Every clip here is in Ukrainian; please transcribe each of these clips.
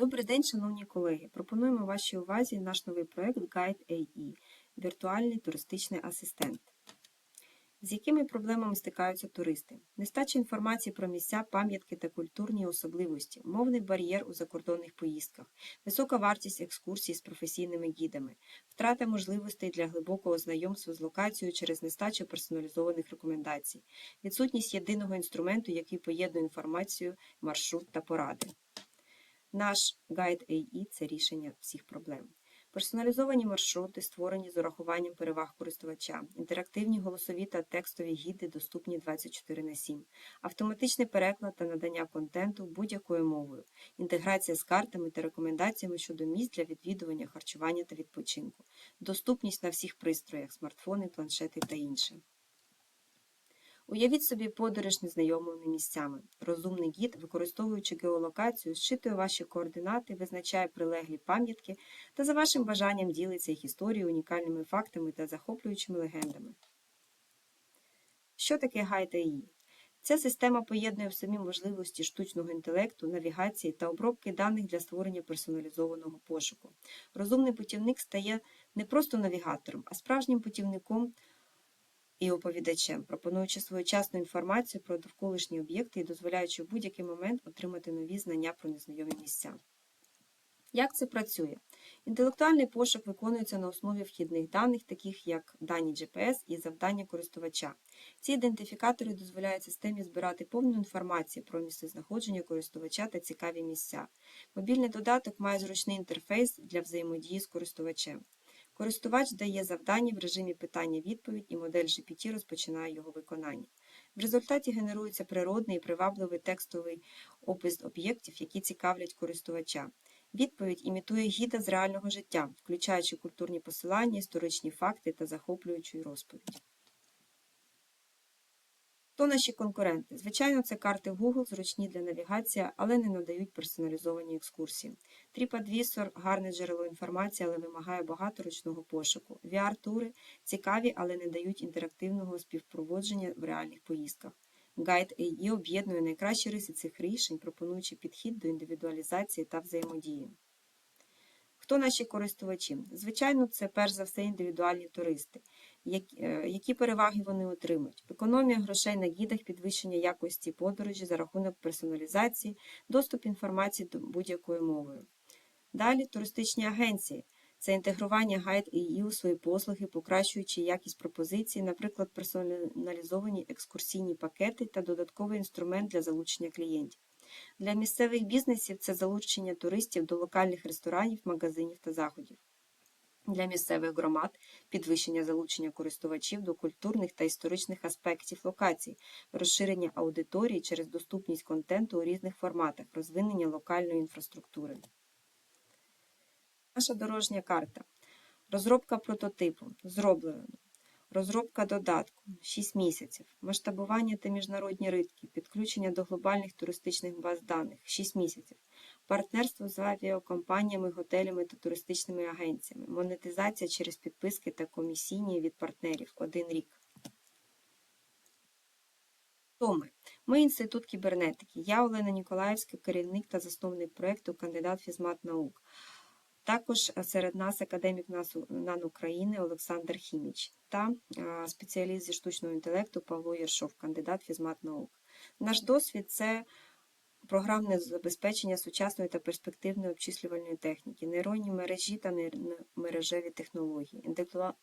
Добрий день, шановні колеги! Пропонуємо вашій увазі наш новий проект Guide AE – віртуальний туристичний асистент. З якими проблемами стикаються туристи? Нестача інформації про місця, пам'ятки та культурні особливості, мовний бар'єр у закордонних поїздках, висока вартість екскурсій з професійними гідами, втрата можливостей для глибокого знайомства з локацією через нестачу персоналізованих рекомендацій, відсутність єдиного інструменту, який поєднує інформацію, маршрут та поради. Наш гайд AI – це рішення всіх проблем. Персоналізовані маршрути, створені з урахуванням переваг користувача, інтерактивні голосові та текстові гіди доступні 24 на 7, автоматичний переклад та надання контенту будь-якою мовою, інтеграція з картами та рекомендаціями щодо місць для відвідування, харчування та відпочинку, доступність на всіх пристроях, смартфони, планшети та інше. Уявіть собі подорож незнайомими місцями. Розумний гід, використовуючи геолокацію, зчитує ваші координати, визначає прилеглі пам'ятки та за вашим бажанням ділиться їх історією, унікальними фактами та захоплюючими легендами. Що таке гайд AI? Ця система поєднує в собі можливості штучного інтелекту, навігації та обробки даних для створення персоналізованого пошуку. Розумний путівник стає не просто навігатором, а справжнім путівником і оповідачем, пропонуючи своєчасну інформацію про довколишні об'єкти і дозволяючи в будь-який момент отримати нові знання про незнайомі місця. Як це працює? Інтелектуальний пошук виконується на основі вхідних даних, таких як дані GPS і завдання користувача. Ці ідентифікатори дозволяють системі збирати повну інформацію про місцезнаходження користувача та цікаві місця. Мобільний додаток має зручний інтерфейс для взаємодії з користувачем. Користувач дає завдання в режимі питання-відповідь і модель GPT розпочинає його виконання. В результаті генерується природний і привабливий текстовий опис об'єктів, які цікавлять користувача. Відповідь імітує гіда з реального життя, включаючи культурні посилання, історичні факти та захоплюючу розповідь. Хто наші конкуренти? Звичайно, це карти Google, зручні для навігації, але не надають персоналізовані екскурсії. TripAdvisor – гарне джерело інформації, але вимагає багато ручного пошуку. VR-тури цікаві, але не дають інтерактивного співпроводження в реальних поїздках. Guide AI об'єднує найкращі риси цих рішень, пропонуючи підхід до індивідуалізації та взаємодії. Хто наші користувачі? Звичайно, це перш за все індивідуальні туристи. Е, які переваги вони отримують? Економія грошей на гідах, підвищення якості подорожі за рахунок персоналізації, доступ інформації до будь-якою мовою. Далі туристичні агенції. Це інтегрування гайд і у свої послуги, покращуючи якість пропозицій, наприклад, персоналізовані екскурсійні пакети та додатковий інструмент для залучення клієнтів. Для місцевих бізнесів це залучення туристів до локальних ресторанів, магазинів та заходів. Для місцевих громад підвищення залучення користувачів до культурних та історичних аспектів локацій, розширення аудиторії через доступність контенту у різних форматах, розвинення локальної інфраструктури. Наша дорожня карта. Розробка прототипу. Зроблено. Розробка додатку 6 місяців, масштабування та міжнародні ритки, підключення до глобальних туристичних баз даних 6 місяців, партнерство з авіакомпаніями, готелями та туристичними агенціями, монетизація через підписки та комісійні від партнерів 1 рік. Хто ми? Ми інститут кібернетики. Я Олена Ніколаївська, керівник та засновник проєкту кандидат фізмат наук. Також е, серед нас академік НАН України Олександр Хіміч та е, спеціаліст зі штучного інтелекту Павло Єршов, кандидат фізмат наук. Наш досвід це програмне забезпечення сучасної та перспективної обчислювальної техніки, нейронні мережі та мережеві технології,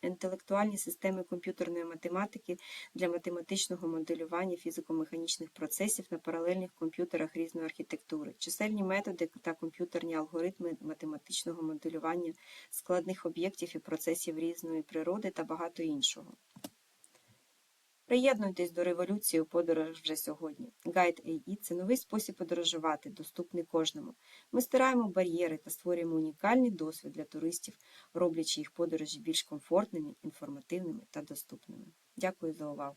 інтелектуальні системи комп'ютерної математики для математичного моделювання фізико-механічних процесів на паралельних комп'ютерах різної архітектури, чисельні методи та комп'ютерні алгоритми математичного моделювання складних об'єктів і процесів різної природи та багато іншого. Приєднуйтесь до революції у подорож вже сьогодні. Гайд AI – це новий спосіб подорожувати, доступний кожному. Ми стираємо бар'єри та створюємо унікальний досвід для туристів, роблячи їх подорожі більш комфортними, інформативними та доступними. Дякую за увагу!